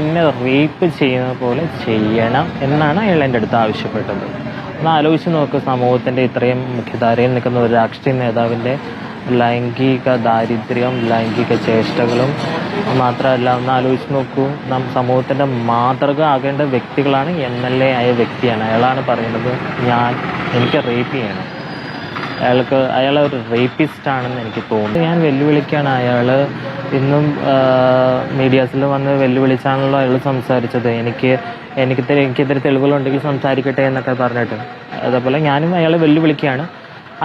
എന്നെ റേപ്പ് ചെയ്യുന്ന പോലെ ചെയ്യണം എന്നാണ് അയാൾ എന്റെ അടുത്ത് ആവശ്യപ്പെട്ടത്. ഒന്ന് ആലോചിച്ച് നോക്ക് സമൂഹത്തിന്റെ ഇത്രയും മുഖ്യധാരയിൽ നിൽക്കുന്ന ഒരു രാഷ്ട്രീയ നേതാവിന്റെ ലൈംഗിക ദാരിദ്ര്യം ലൈംഗിക ചേഷ്ടകളും മാത്രമല്ല ഒന്ന് ആലോചിച്ച് നോക്കൂ നാം സമൂഹത്തിന്റെ മാതൃക ആകേണ്ട വ്യക്തികളാണ് എം എൽ എ ആയ വ്യക്തിയാണ്. അയാളാണ് പറയുന്നത് ഞാൻ എനിക്ക് റേപ്പ് ചെയ്യണം. അയാൾക്ക് അയാൾ ഒരു റേപ്പിസ്റ്റ് ആണെന്ന് എനിക്ക് തോന്നുന്നു. ഞാൻ വെല്ലുവിളിക്കാണ് അയാൾ ഇന്നും മീഡിയാസിൽ വന്ന് വെല്ലുവിളിച്ചാണല്ലോ അയാൾ സംസാരിച്ചത്. എനിക്ക് എനിക്ക് എനിക്കെതിരെ തെളിവുകളുണ്ടെങ്കിൽ സംസാരിക്കട്ടെ എന്നൊക്കെ പറഞ്ഞിട്ട്. അതേപോലെ ഞാനും അയാളെ വെല്ലുവിളിക്കുകയാണ്.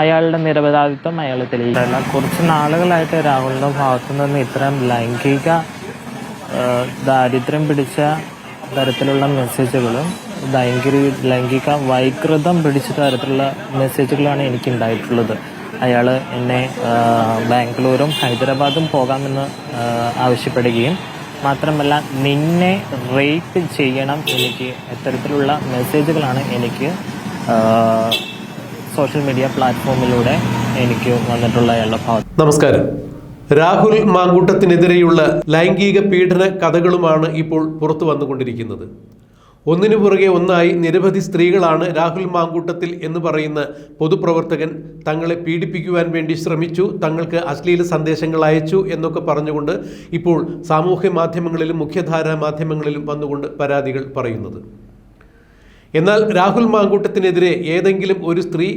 അയാളുടെ നിരപരാധിത്വം അയാൾ തെളിയിക്കാറില്ല കുറച്ച് നാളുകളായിട്ട് രാഹുലിന്റെ ഭാഗത്തു നിന്ന് ഇത്തരം ലൈംഗിക ദാരിദ്ര്യം പിടിച്ച തരത്തിലുള്ള മെസ്സേജുകളും ലൈംഗിക ലൈംഗിക വൈകൃതം പിടിച്ച തരത്തിലുള്ള മെസ്സേജുകളാണ് എനിക്ക് ഉണ്ടായിട്ടുള്ളത് അയാൾ എന്നെ ബാംഗ്ലൂരും ഹൈദരാബാദും പോകാമെന്ന് ആവശ്യപ്പെടുകയും മാത്രമല്ല നിന്നെ റേറ്റ് ചെയ്യണം എനിക്ക് ഇത്തരത്തിലുള്ള മെസ്സേജുകളാണ് എനിക്ക് സോഷ്യൽ മീഡിയ പ്ലാറ്റ്ഫോമിലൂടെ എനിക്ക് വന്നിട്ടുള്ള അയാളുടെ ഭാഗം നമസ്കാരം. രാഹുൽ മാങ്കൂട്ടത്തിനെതിരെയുള്ള ലൈംഗിക പീഡന കഥകളുമാണ് ഇപ്പോൾ പുറത്തു വന്നുകൊണ്ടിരിക്കുന്നത്. ഒന്നിനു പുറകെ ഒന്നായി നിരവധി സ്ത്രീകളാണ് രാഹുൽ മാങ്കൂട്ടത്തിൽ എന്ന് പറയുന്ന പൊതുപ്രവർത്തകൻ തങ്ങളെ പീഡിപ്പിക്കുവാൻ വേണ്ടി ശ്രമിച്ചു തങ്ങൾക്ക് അശ്ലീല സന്ദേശങ്ങൾ അയച്ചു എന്നൊക്കെ പറഞ്ഞുകൊണ്ട് ഇപ്പോൾ സാമൂഹ്യ മാധ്യമങ്ങളിലും മുഖ്യധാരാ മാധ്യമങ്ങളിലും വന്നുകൊണ്ട് പരാതികൾ പറയുന്നത്. എന്നാൽ രാഹുൽ മാങ്കൂട്ടത്തിനെതിരെ ഏതെങ്കിലും ഒരു സ്ത്രീ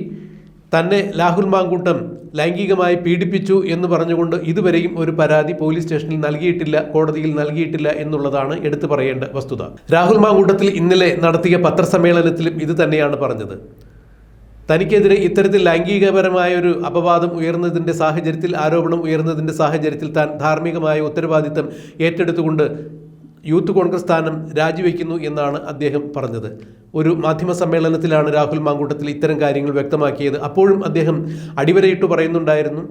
തന്നെ ലാഹുൽ മാങ്കൂട്ടം ലൈംഗികമായി പീഡിപ്പിച്ചു എന്ന് പറഞ്ഞുകൊണ്ട് ഇതുവരെയും ഒരു പരാതി പോലീസ് സ്റ്റേഷനിൽ നൽകിയിട്ടില്ല കോടതിയിൽ നൽകിയിട്ടില്ല എന്നുള്ളതാണ് എടുത്തു പറയേണ്ട വസ്തുത. രാഹുൽ മാങ്കൂട്ടത്തിൽ ഇന്നലെ നടത്തിയ പത്രസമ്മേളനത്തിലും ഇത് തന്നെയാണ് പറഞ്ഞത്. തനിക്കെതിരെ ഇത്തരത്തിൽ ലൈംഗികപരമായ ഒരു അപവാദം ഉയർന്നതിന്റെ സാഹചര്യത്തിൽ ആരോപണം ഉയർന്നതിന്റെ സാഹചര്യത്തിൽ താൻ ധാർമ്മികമായ ഉത്തരവാദിത്തം ഏറ്റെടുത്തുകൊണ്ട് യൂത്ത് കോൺഗ്രസ് സ്ഥാനം രാജിവെക്കുന്നു എന്നാണ് അദ്ദേഹം പറഞ്ഞത്. ഒരു മാധ്യമ സമ്മേളനത്തിലാണ് രാഹുൽ മാങ്കൂട്ടത്തിൽ ഇത്തരം കാര്യങ്ങൾ വ്യക്തമാക്കിയത്. അപ്പോഴും അദ്ദേഹം അടിവരയിട്ട് പറയുന്നുണ്ടായിരുന്നു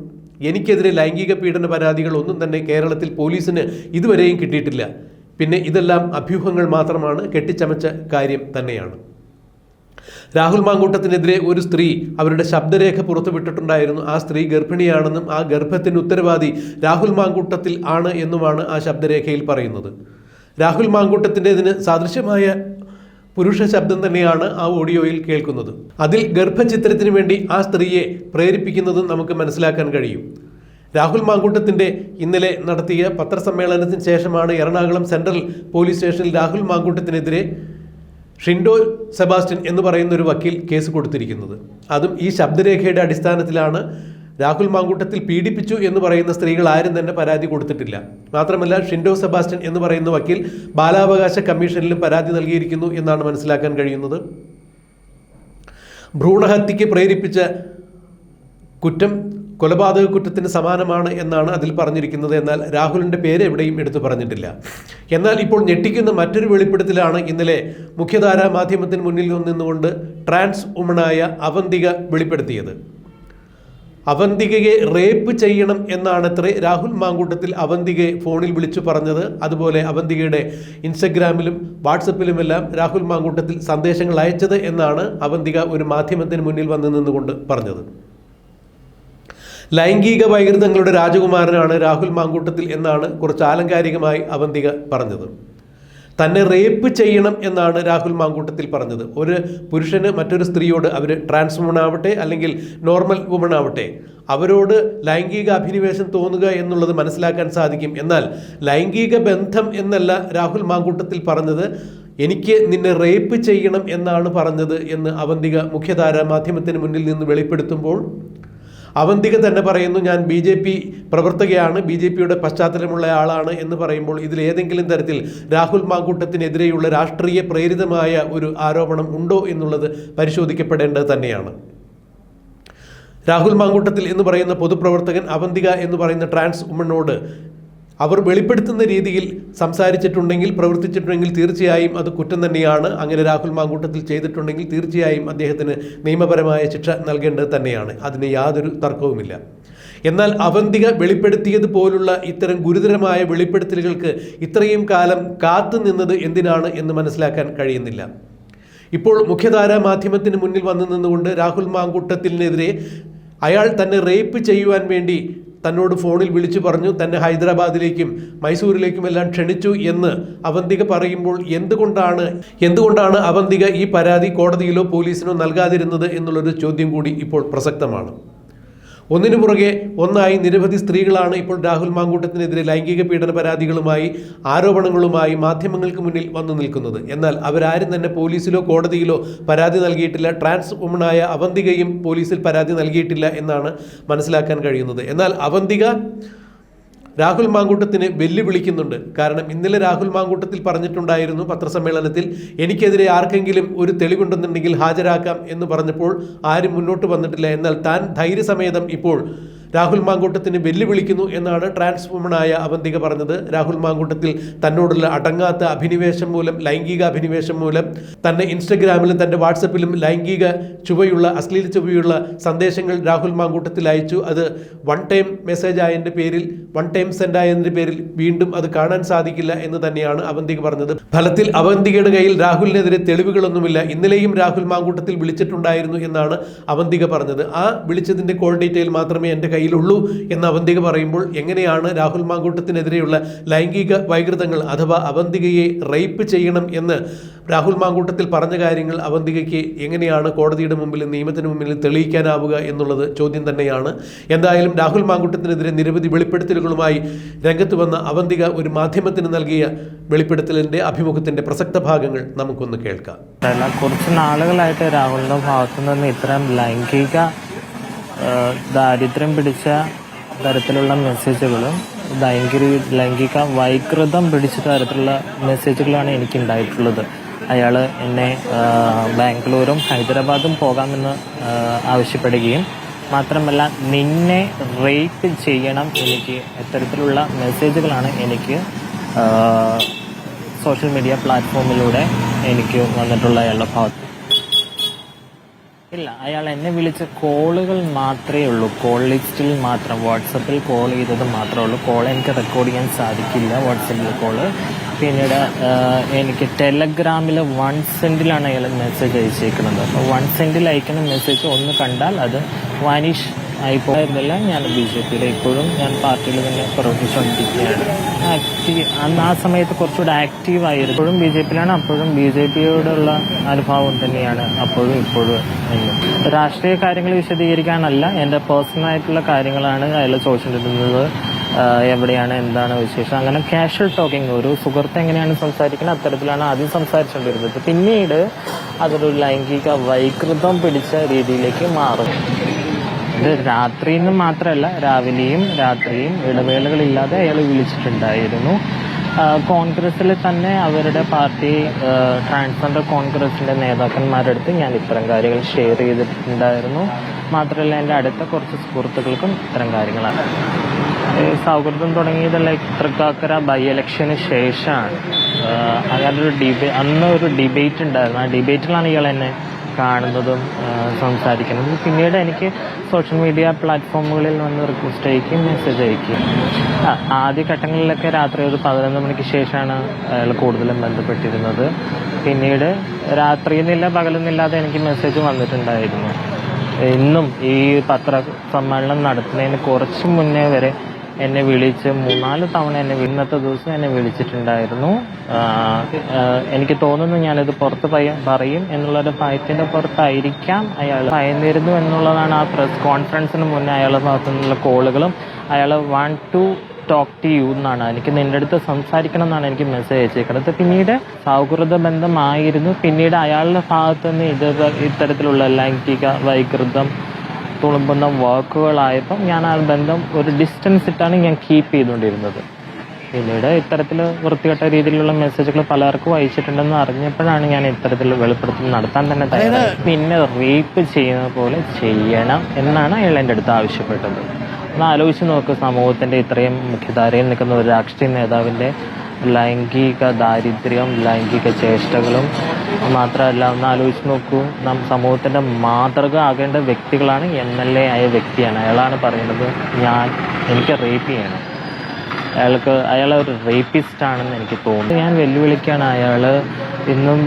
എനിക്കെതിരെ ലൈംഗിക പീഡന പരാതികൾ ഒന്നും തന്നെ കേരളത്തിൽ പോലീസിന് ഇതുവരെയും കിട്ടിയിട്ടില്ല. പിന്നെ ഇതെല്ലാം അഭ്യൂഹങ്ങൾ മാത്രമാണ്. കെട്ടിച്ചമച്ച കാര്യം തന്നെയാണ്. രാഹുൽ മാങ്കൂട്ടത്തിനെതിരെ ഒരു സ്ത്രീ അവരുടെ ശബ്ദരേഖ പുറത്തുവിട്ടിട്ടുണ്ടായിരുന്നു ആ സ്ത്രീ ഗർഭിണിയാണെന്നും ആ ഗർഭത്തിന് ഉത്തരവാദി രാഹുൽ മാങ്കൂട്ടത്തിൽ ആണ് എന്നുമാണ് ആ ശബ്ദരേഖയിൽ പറയുന്നത്. രാഹുൽ മാങ്കൂട്ടത്തിന്റെതിന് സാദൃശ്യമായ പുരുഷ ശബ്ദം തന്നെയാണ് ആ ഓഡിയോയിൽ കേൾക്കുന്നത്. അതിൽ ഗർഭചിത്രത്തിന് വേണ്ടി ആ സ്ത്രീയെ പ്രേരിപ്പിക്കുന്നതും നമുക്ക് മനസ്സിലാക്കാൻ കഴിയും. രാഹുൽ മാങ്കൂട്ടത്തിന്റെ ഇന്നലെ നടത്തിയ പത്രസമ്മേളനത്തിന് ശേഷമാണ് എറണാകുളം സെൻട്രൽ പോലീസ് സ്റ്റേഷനിൽ രാഹുൽ മാങ്കൂട്ടത്തിനെതിരെ ഷിൻഡോ സെബാസ്റ്റ്യൻ എന്ന് പറയുന്ന ഒരു വക്കീൽ കേസ് കൊടുത്തിരിക്കുന്നത്. അതും ഈ ശബ്ദരേഖയുടെ അടിസ്ഥാനത്തിലാണ് രാഹുൽ മാങ്കൂട്ടത്തിൽ പീഡിപ്പിച്ചു എന്ന് പറയുന്ന സ്ത്രീകൾ ആരും തന്നെ പരാതി കൊടുത്തിട്ടില്ല. മാത്രമല്ല ഷിൻഡോ സെബാസ്റ്റ്യൻ എന്ന് പറയുന്ന വക്കീൽ ബാലാവകാശ കമ്മീഷനിലും പരാതി നൽകിയിരിക്കുന്നു എന്നാണ് മനസ്സിലാക്കാൻ കഴിയുന്നത്. ഭ്രൂണഹത്യയ്ക്ക് പ്രേരിപ്പിച്ച കുറ്റം കൊലപാതക കുറ്റത്തിന് സമാനമാണ് എന്നാണ് അതിൽ പറഞ്ഞിരിക്കുന്നത്. എന്നാൽ രാഹുലിന്റെ പേര് എവിടെയും എടുത്തു പറഞ്ഞിട്ടില്ല. എന്നാൽ ഇപ്പോൾ ഞെട്ടിക്കുന്ന മറ്റൊരു വെളിപ്പെടുത്തലാണ് ഇന്നലെ മുഖ്യധാരാ മാധ്യമത്തിന് മുന്നിൽ നിന്നുകൊണ്ട് ട്രാൻസ് വുമണായ അവന്തിക വെളിപ്പെടുത്തിയത്. അവന്തികയെ റേപ്പ് ചെയ്യണം എന്നാണത്രേ രാഹുൽ മാങ്കൂട്ടത്തിൽ അവന്തികയെ ഫോണിൽ വിളിച്ചു പറഞ്ഞത്. അതുപോലെ അവന്തികയുടെ ഇൻസ്റ്റഗ്രാമിലും വാട്സപ്പിലുമെല്ലാം രാഹുൽ മാങ്കൂട്ടത്തിൽ സന്ദേശങ്ങൾ അയച്ചത് എന്നാണ് അവന്തിക ഒരു മാധ്യമത്തിന് മുന്നിൽ വന്നു നിന്നുകൊണ്ട് പറഞ്ഞത്. ലൈംഗിക വൈകൃതങ്ങളുടെ രാജകുമാരനാണ് രാഹുൽ മാങ്കൂട്ടത്തിൽ എന്നാണ് കുറച്ച് ആലങ്കാരികമായി അവന്തിക പറഞ്ഞത്. തന്നെ റേപ്പ് ചെയ്യണം എന്നാണ് രാഹുൽ മാങ്കൂട്ടത്തിൽ പറഞ്ഞത്. ഒരു പുരുഷന് മറ്റൊരു സ്ത്രീയോട് അവർ ട്രാൻസ് വുമൺ ആവട്ടെ അല്ലെങ്കിൽ നോർമൽ വുമൺ ആവട്ടെ അവരോട് ലൈംഗിക അഭിനിവേശം തോന്നുക എന്നുള്ളത് മനസ്സിലാക്കാൻ സാധിക്കും. എന്നാൽ ലൈംഗിക ബന്ധം എന്നല്ല രാഹുൽ മാങ്കൂട്ടത്തിൽ പറഞ്ഞത്. എനിക്ക് നിന്നെ റേപ്പ് ചെയ്യണം എന്നാണ് പറഞ്ഞത് എന്ന് അവന്തിക മുഖ്യധാര മാധ്യമത്തിന് മുന്നിൽ നിന്ന് വെളിപ്പെടുത്തുമ്പോൾ അവന്തിക തന്നെ പറയുന്നു ഞാൻ ബി ജെ പി പ്രവർത്തകയാണ് ബി ജെ പിയുടെ പശ്ചാത്തലമുള്ള ആളാണ് എന്ന് പറയുമ്പോൾ ഇതിൽ ഏതെങ്കിലും തരത്തിൽ രാഹുൽ മാങ്കൂട്ടത്തിനെതിരെയുള്ള രാഷ്ട്രീയ പ്രേരിതമായ ഒരു ആരോപണം ഉണ്ടോ എന്നുള്ളത് പരിശോധിക്കപ്പെടേണ്ടത് തന്നെയാണ്. രാഹുൽ മാങ്കൂട്ടത്തിൽ എന്ന് പറയുന്ന പൊതുപ്രവർത്തകൻ അവന്തിക എന്ന് പറയുന്ന ട്രാൻസ് വുമണോട് അവർ വെളിപ്പെടുത്തുന്ന രീതിയിൽ സംസാരിച്ചിട്ടുണ്ടെങ്കിൽ പ്രവർത്തിച്ചിട്ടുണ്ടെങ്കിൽ തീർച്ചയായും അത് കുറ്റം തന്നെയാണ്. അങ്ങനെ രാഹുൽ മാങ്കൂട്ടത്തിൽ ചെയ്തിട്ടുണ്ടെങ്കിൽ തീർച്ചയായും അദ്ദേഹത്തിന് നിയമപരമായ ശിക്ഷ നൽകേണ്ടത് തന്നെയാണ്. അതിന് യാതൊരു തർക്കവുമില്ല. എന്നാൽ അവന്തിക വെളിപ്പെടുത്തിയത് പോലുള്ള ഇത്തരം ഗുരുതരമായ വെളിപ്പെടുത്തലുകൾക്ക് ഇത്രയും കാലം കാത്തു നിന്നത് എന്തിനാണ് എന്ന് മനസ്സിലാക്കാൻ കഴിയുന്നില്ല. ഇപ്പോൾ മുഖ്യധാര മാധ്യമത്തിന് മുന്നിൽ വന്നു നിന്നുകൊണ്ട് രാഹുൽ മാങ്കൂട്ടത്തിനെതിരെ അയാൾ തന്നെ റേപ്പ് ചെയ്യുവാൻ വേണ്ടി തന്നോട് ഫോണിൽ വിളിച്ചു പറഞ്ഞു തന്നെ ഹൈദരാബാദിലേക്കും മൈസൂരിലേക്കും എല്ലാം ക്ഷണിച്ചു എന്ന് അവന്തിക പറയുമ്പോൾ എന്തുകൊണ്ടാണ് എന്തുകൊണ്ടാണ് അവന്തിക ഈ പരാതി കോടതിയിലോ പോലീസിനോ നൽകാതിരുന്നത് എന്നുള്ളൊരു ചോദ്യം കൂടി ഇപ്പോൾ പ്രസക്തമാണ്. ഒന്നിനു പുറകെ ഒന്നായി നിരവധി സ്ത്രീകളാണ് ഇപ്പോൾ രാഹുൽ മാങ്കൂട്ടത്തിനെതിരെ ലൈംഗിക പീഡന പരാതികളുമായി ആരോപണങ്ങളുമായി മാധ്യമങ്ങൾക്ക് മുന്നിൽ വന്നു നിൽക്കുന്നത്. എന്നാൽ അവരാരും തന്നെ പോലീസിലോ കോടതിയിലോ പരാതി നൽകിയിട്ടില്ല. ട്രാൻസ് വുമണായ അവന്തികയും പോലീസിൽ പരാതി നൽകിയിട്ടില്ല എന്നാണ് മനസ്സിലാക്കാൻ കഴിയുന്നത്. എന്നാൽ അവന്തിക രാഹുൽ മാങ്കൂട്ടത്തിന് വെല്ലുവിളിക്കുന്നുണ്ട്. കാരണം ഇന്നലെ രാഹുൽ മാങ്കൂട്ടത്തിൽ പറഞ്ഞിട്ടുണ്ടായിരുന്നു പത്രസമ്മേളനത്തിൽ എനിക്കെതിരെ ആർക്കെങ്കിലും ഒരു തെളിവുണ്ടെന്നുണ്ടെങ്കിൽ ഹാജരാക്കാം എന്ന് പറഞ്ഞപ്പോൾ ആരും മുന്നോട്ട് വന്നിട്ടില്ല. എന്നാൽ താൻ ധൈര്യസമേതം ഇപ്പോൾ രാഹുൽ മാങ്കൂട്ടത്തിന് വെല്ലുവിളിക്കുന്നു എന്നാണ് ട്രാൻസ് വുമണായ അവന്തിക പറഞ്ഞത്. രാഹുൽ മാങ്കൂട്ടത്തിൽ തന്നോടുള്ള അടങ്ങാത്ത അഭിനിവേശം മൂലം ലൈംഗിക അഭിനിവേശം മൂലം തന്നെ ഇൻസ്റ്റഗ്രാമിലും തന്റെ വാട്സപ്പിലും ലൈംഗിക ചുവയുള്ള അശ്ലീല ചുവയുള്ള സന്ദേശങ്ങൾ രാഹുൽ മാങ്കൂട്ടത്തിൽ അയച്ചു. അത് വൺ ടൈം മെസ്സേജ് ആയതിന്റെ പേരിൽ വൺ ടൈം സെൻഡ് ആയതിന്റെ പേരിൽ വീണ്ടും അത് കാണാൻ സാധിക്കില്ല എന്ന് തന്നെയാണ് അവന്തിക പറഞ്ഞത്. ഫലത്തിൽ അവന്തികയുടെ കയ്യിൽ രാഹുലിനെതിരെ തെളിവുകളൊന്നുമില്ല. ഇന്നലെയും രാഹുൽ മാങ്കൂട്ടത്തിൽ വിളിച്ചിട്ടുണ്ടായിരുന്നു എന്നാണ് അവന്തിക പറഞ്ഞത്. ആ വിളിച്ചതിന്റെ കോൾ ഡീറ്റെയിൽ മാത്രമേ എന്റെ കയ്യിലുള്ളൂ എന്ന് അവന്തിക പറയുമ്പോൾ എങ്ങനെയാണ് രാഹുൽ മാങ്കൂട്ടത്തിനെതിരെയുള്ള ലൈംഗിക വൈകൃതങ്ങൾ അഥവാ അവന്തികയെ റേപ്പ് ചെയ്യണം എന്ന് രാഹുൽ മാങ്കൂട്ടത്തിൽ പറഞ്ഞ കാര്യങ്ങൾ അവന്തികയ്ക്ക് എങ്ങനെയാണ് കോടതിയുടെ മുമ്പിൽ നിയമത്തിന് മുമ്പിൽ തെളിയിക്കാനാവുക എന്നുള്ളത് ചോദ്യം തന്നെയാണ്. എന്തായാലും രാഹുൽ മാങ്കൂട്ടത്തിനെതിരെ നിരവധി വെളിപ്പെടുത്തലുകളുമായി രംഗത്ത് വന്ന അവന്തിക ഒരു മാധ്യമത്തിന് നൽകിയ വെളിപ്പെടുത്തലിന്റെ അഭിമുഖത്തിന്റെ പ്രസക്ത ഭാഗങ്ങൾ നമുക്കൊന്ന് കേൾക്കാം. കുറച്ച് നാളുകളായിട്ട് രാഹുലിന്റെ ഭാഗത്തു നിന്ന് ഇത്തരം ലൈംഗിക ദാരിദ്ര്യം പിടിച്ച തരത്തിലുള്ള മെസ്സേജുകളും ലൈംഗിക ലൈംഗിക വൈകൃതം പിടിച്ച തരത്തിലുള്ള മെസ്സേജുകളാണ് എനിക്ക് ഉണ്ടായിട്ടുള്ളത് അയാൾ എന്നെ ബാംഗ്ലൂരും ഹൈദരാബാദും പോകാമെന്ന് ആവശ്യപ്പെടുകയും മാത്രമല്ല നിന്നെ റേപ്പ് ചെയ്യണം എനിക്ക് ഇത്തരത്തിലുള്ള മെസ്സേജുകളാണ് എനിക്ക് സോഷ്യൽ മീഡിയ പ്ലാറ്റ്ഫോമിലൂടെ എനിക്ക് വന്നിട്ടുള്ള അയാളുടെ ഭാഗത്ത്. ഇല്ല അയാൾ എന്നെ വിളിച്ച കോളുകൾ മാത്രമേ ഉള്ളൂ. കോൾ ലിസ്റ്റിൽ മാത്രം വാട്സപ്പിൽ കോൾ ചെയ്തത് മാത്രമേ ഉള്ളൂ. കോൾ എനിക്ക് റെക്കോർഡ് ചെയ്യാൻ സാധിക്കില്ല വാട്സപ്പിൽ കോൾ പിന്നീട് എനിക്ക് ടെലഗ്രാമിൽ വൺ സെന്റിലാണ് അയാൾ മെസ്സേജ് അയച്ചേക്കുന്നത്. അപ്പോൾ വൺ സെന്റിൽ അയക്കുന്ന മെസ്സേജ് ഒന്ന് കണ്ടാൽ അത് വാനിഷ് ആയിപ്പോയതല്ല. ഞാൻ ബി ജെ പിയിൽ ഇപ്പോഴും ഞാൻ പാർട്ടിയിൽ തന്നെ പ്രവർത്തിച്ചുകൊണ്ടിരിക്കുകയാണ് ആക്റ്റീവ് അന്ന് ആ സമയത്ത് കുറച്ചുകൂടെ ആക്റ്റീവ് ആയിരുന്നു. ഇപ്പോഴും ബി ജെ പിയിലാണ്. അപ്പോഴും ബി ജെ പിയോടുള്ള അനുഭാവം തന്നെയാണ് അപ്പോഴും ഇപ്പോഴും എന്നും. രാഷ്ട്രീയ കാര്യങ്ങൾ വിശദീകരിക്കാനല്ല. എന്റെ പേഴ്സണൽ ആയിട്ടുള്ള കാര്യങ്ങളാണ് അതിൽ ചോദിച്ചിട്ടിരുന്നത് എവിടെയാണ് എന്താണ് വിശേഷം? അങ്ങനെ കാഷ്വൽ ടോക്കിംഗ്. ഒരു സുഹൃത്ത് എങ്ങനെയാണ് സംസാരിക്കുന്നത്? അത്തരത്തിലാണ് ആദ്യം സംസാരിച്ചുകൊണ്ടിരുന്നത്. പിന്നീട് അതൊരു ലൈംഗിക വൈകൃതം പിടിച്ച രീതിയിലേക്ക് മാറും. ഇത് എന്ന് മാത്രമല്ല രാവിലെയും രാത്രിയും ഇടവേളകളില്ലാതെ അയാൾ വിളിച്ചിട്ടുണ്ടായിരുന്നു. കോൺഗ്രസ്സിൽ തന്നെ അവരുടെ പാർട്ടി ട്രാൻസ്ജെൻഡർ കോൺഗ്രസിന്റെ നേതാക്കന്മാരുടെ അടുത്ത് ഞാൻ ഇത്തരം കാര്യങ്ങൾ ഷെയർ ചെയ്തിട്ടുണ്ടായിരുന്നു. മാത്രമല്ല എന്റെ അടുത്ത കുറച്ച് സുഹൃത്തുക്കൾക്കും ഇത്തരം കാര്യങ്ങളാണ്. സൗഹൃദം തുടങ്ങിയത് ലൈക്ക് തൃക്കാക്കര ബൈ ഇലക്ഷന് ശേഷമാണ്. അങ്ങനെ ഒരു ഡിബേ അന്ന് ഒരു ഡിബേറ്റ് ഉണ്ടായിരുന്നു. ആ ഡിബേറ്റിലാണ് ഇയാൾ എന്നെ കാണുന്നതും സംസാരിക്കുന്നതും. പിന്നീട് എനിക്ക് സോഷ്യൽ മീഡിയ പ്ലാറ്റ്ഫോമുകളിൽ വന്ന് റിക്വസ്റ്റ് അയക്കും മെസ്സേജ് അയക്കും ആദ്യ ഘട്ടങ്ങളിലൊക്കെ രാത്രി ഒരു പതിനൊന്ന് മണിക്ക് ശേഷമാണ് അയാൾ കൂടുതലും ബന്ധപ്പെട്ടിരുന്നത്. പിന്നീട് രാത്രി എന്നില്ല പകലെന്നില്ലാതെ എനിക്ക് മെസ്സേജ് വന്നിട്ടുണ്ടായിരുന്നു. ഇന്നും ഈ പത്ര സമ്മേളനം നടത്തുന്നതിന് കുറച്ച് മുന്നേ വരെ എന്നെ വിളിച്ച് മൂന്നാൽ തവണ എന്നെ ഇന്നത്തെ ദിവസം എന്നെ വിളിച്ചിട്ടുണ്ടായിരുന്നു. എനിക്ക് തോന്നുന്നു ഞാനിത് പുറത്ത് പറയും എന്നുള്ളൊരു ഭയത്തിന്റെ പുറത്തായിരിക്കാം. അയാൾ ഭയന്നിരുന്നു എന്നുള്ളതാണ് ആ പ്രസ് കോൺഫറൻസിന് മുന്നേ അയാളെ ഭാഗത്തു നിന്നുള്ള കോളുകളും. അയാൾ want to talk to you എന്നാണ്. എനിക്ക് നിന്റെ അടുത്ത് സംസാരിക്കണം എന്നാണ് എനിക്ക് മെസ്സേജ് അയച്ചേക്കുന്നത് പിന്നീട് സൗഹൃദ ബന്ധമായിരുന്നു. പിന്നീട് അയാളുടെ ഭാഗത്തു നിന്ന് ഇത് ഇത്തരത്തിലുള്ള ലൈംഗിക വൈകൃതം തുളുമ്പുന്ന വാക്കുകളായപ്പം ഞാൻ ആ ബന്ധം ഒരു ഡിസ്റ്റൻസ് ഇട്ടാണ് ഞാൻ കീപ്പ് ചെയ്തുകൊണ്ടിരുന്നത്. പിന്നീട് ഇത്തരത്തിൽ വൃത്തികെട്ട രീതിയിലുള്ള മെസ്സേജുകൾ പലർക്കും അയച്ചിട്ടുണ്ടെന്ന് അറിഞ്ഞപ്പോഴാണ് ഞാൻ ഇത്തരത്തിൽ വെളിപ്പെടുത്തൽ നടത്താൻ തന്നെ തയ്യാറായത്. പിന്നെ റേപ്പ് ചെയ്യുന്ന പോലെ ചെയ്യണം എന്നാണ് അയാൾ എന്റെ അടുത്ത് ആവശ്യപ്പെട്ടത്. ഒന്ന് ആലോചിച്ച് നോക്ക് സമൂഹത്തിന്റെ ഇത്രയും മുഖ്യധാരയിൽ നിൽക്കുന്ന ഒരു രാഷ്ട്രീയ നേതാവിന്റെ ലൈംഗിക ദാരിദ്ര്യം ലൈംഗിക ചേഷ്ടകളും മാത്രമല്ല ഒന്ന് ആലോചിച്ച് നോക്കൂ. നാം സമൂഹത്തിന്റെ മാതൃക ആകേണ്ട വ്യക്തികളാണ് എം എൽ എ ആയ വ്യക്തിയാണ്. അയാളാണ് പറയുന്നത് ഞാൻ എനിക്ക് റേപ്പ് ചെയ്യണം. അയാൾക്ക് അയാൾ ഒരു റേപ്പിസ്റ്റ് ആണെന്ന് എനിക്ക് തോന്നുന്നു. ഞാൻ വെല്ലുവിളിക്കാണ് അയാൾ ഇന്നും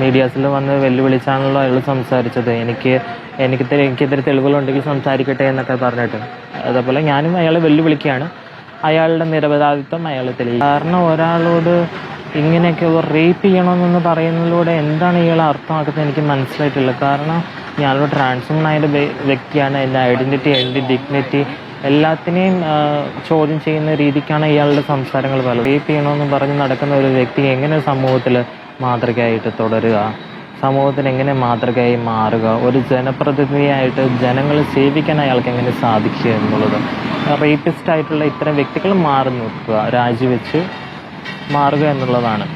മീഡിയാസിൽ വന്ന് വെല്ലുവിളിച്ചാണല്ലോ അയാൾ സംസാരിച്ചത്. എനിക്ക് എനിക്ക് എനിക്കെതിരെ തെളിവുകളുണ്ടെങ്കിൽ സംസാരിക്കട്ടെ എന്നൊക്കെ പറഞ്ഞിട്ട്. അതേപോലെ ഞാനും അയാളെ വെല്ലുവിളിക്കുകയാണ്. അയാളുടെ നിരപരാധിത്വം അയാൾ തെളിയിക്കും കാരണം ഒരാളോട് ഇങ്ങനെയൊക്കെ റേപ്പ് ചെയ്യണമെന്ന് പറയുന്നതിലൂടെ എന്താണ് ഇയാൾ അർത്ഥമാക്കുന്നത് എനിക്ക് മനസ്സിലായിട്ടില്ല. കാരണം ഞാനൊരു ട്രാൻസ്ഫോം ആയ വ്യ- വ്യക്തിയാണ്. എന്റെ ഐഡന്റിറ്റി എന്റെ ഡിഗ്നിറ്റി എല്ലാത്തിനെയും ചോദ്യം ചെയ്യുന്ന രീതിക്കാണ് ഇയാളുടെ സംസാരങ്ങൾ പല റേപ്പ് ചെയ്യണമെന്ന് പറഞ്ഞ് നടക്കുന്ന ഒരു വ്യക്തി എങ്ങനെ സമൂഹത്തിൽ മാതൃകയായിട്ട് തുടരുക? സമൂഹത്തിന് എങ്ങനെ മാതൃകയായി മാറുക? ഒരു ജനപ്രതിനിധിയായിട്ട് ജനങ്ങളെ സേവിക്കാൻ അയാൾക്ക് എങ്ങനെ സാധിക്കുക എന്നുള്ളത്? റേപ്പിസ്റ്റ് ആയിട്ടുള്ള ഇത്തരം വ്യക്തികൾ മാറി നിൽക്കുക രാജിവെച്ച് മാറുക എന്നുള്ളതാണ്.